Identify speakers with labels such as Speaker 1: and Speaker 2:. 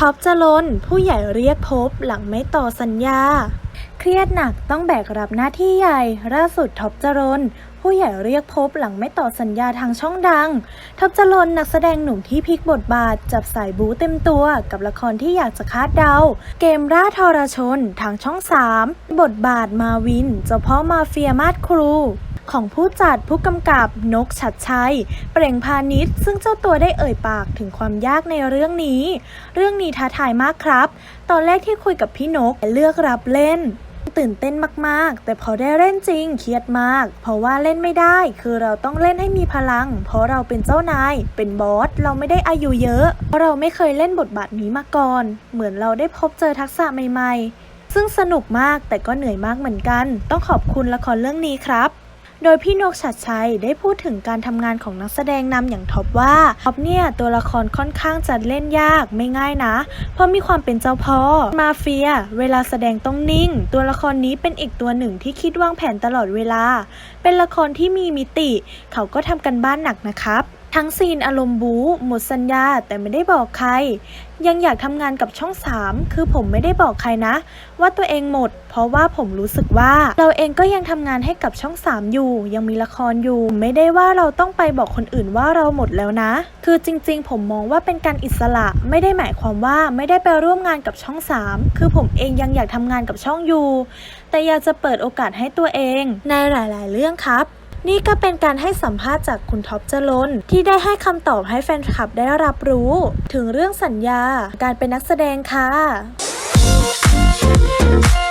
Speaker 1: ท็อปจรนผู้ใหญ่เรียกพบหลังไม่ต่อสัญญา เครียดหนักต้องแบกรับหน้าที่ใหญ่ล่าสุดท็อปจรนผู้ใหญ่เรียกพบหลังไม่ต่อสัญญาทางช่องดังท็อปจรนนักแสดงหนุ่มที่พลิกบทบาท จับสายบู๊เต็มตัวกับละครที่อยากจะคาดเดา เกมราทรชนทางช่อง 3 บทบาทมาวิน เจ้าพ่อมาเฟียมาดครู ของผู้จัดผู้กำกับนกชัดชัย เปล่งพาณิชย์ซึ่งเจ้าตัวได้เอ่ยปากถึงความยากในเรื่องนี้ เรื่องนี้ท้าทายมากครับ ตอนแรกที่คุยกับพี่นกเลือกรับเล่นตื่นเต้นมาก ๆ แต่พอได้เล่นจริง เครียดมาก เพราะว่าเล่นไม่ได้ คือเราต้องเล่นให้มีพลัง เพราะเราเป็นเจ้านาย เป็นบอส เราไม่ได้อายุเยอะ เพราะเราไม่เคยเล่นบทบาทนี้มาก่อน เหมือนเราได้พบเจอทักษะใหม่ ๆ ซึ่งสนุกมากแต่ก็เหนื่อยมากเหมือนกัน ต้องขอบคุณละครเรื่องนี้ครับ โดยพี่นกชัดชัยได้พูดถึงการทำงานของนักแสดงนำอย่างท็อปว่าท็อปเนี่ยตัวละครค่อนข้างจะเล่นยากไม่ง่ายนะ เพราะมีความเป็นเจ้าพ่อมาเฟีย เวลาแสดงต้องนิ่ง ตัวละครนี้เป็นอีกตัวหนึ่งที่คิดวางแผนตลอดเวลา เป็นละครที่มีมิติ เขาก็ทำกันบ้านหนักนะครับ ทั้งซีนอารมณ์บู๊หมดสัญญาแต่ไม่ได้บอกใคร ยังอยากทำงานกับช่อง 3 คือผมไม่ได้บอกใครนะ ว่าตัวเองหมด เพราะว่าผมรู้สึกว่า เราเองก็ยังทำงานให้กับช่อง 3 อยู่ ยังมีละครอยู่ ไม่ได้ว่าเราต้องไปบอกคนอื่นว่าเราหมดแล้วนะ คือจริงๆ ผมมองว่าเป็นการอิสระ ไม่ได้หมายความว่าไม่ได้ไปร่วมงานกับช่อง 3 คือผมเองยังอยากทำงานกับช่องอยู่ แต่อยากจะเปิดโอกาสให้ตัวเอง ในหลาย ๆ เรื่องครับ นี่ก็เป็นการให้สัมภาษณ์จากคุณท็อปจรนที่ได้ให้คำตอบให้แฟนคลับได้รับรู้ ถึงเรื่องสัญญาการเป็นนักแสดงค่ะ「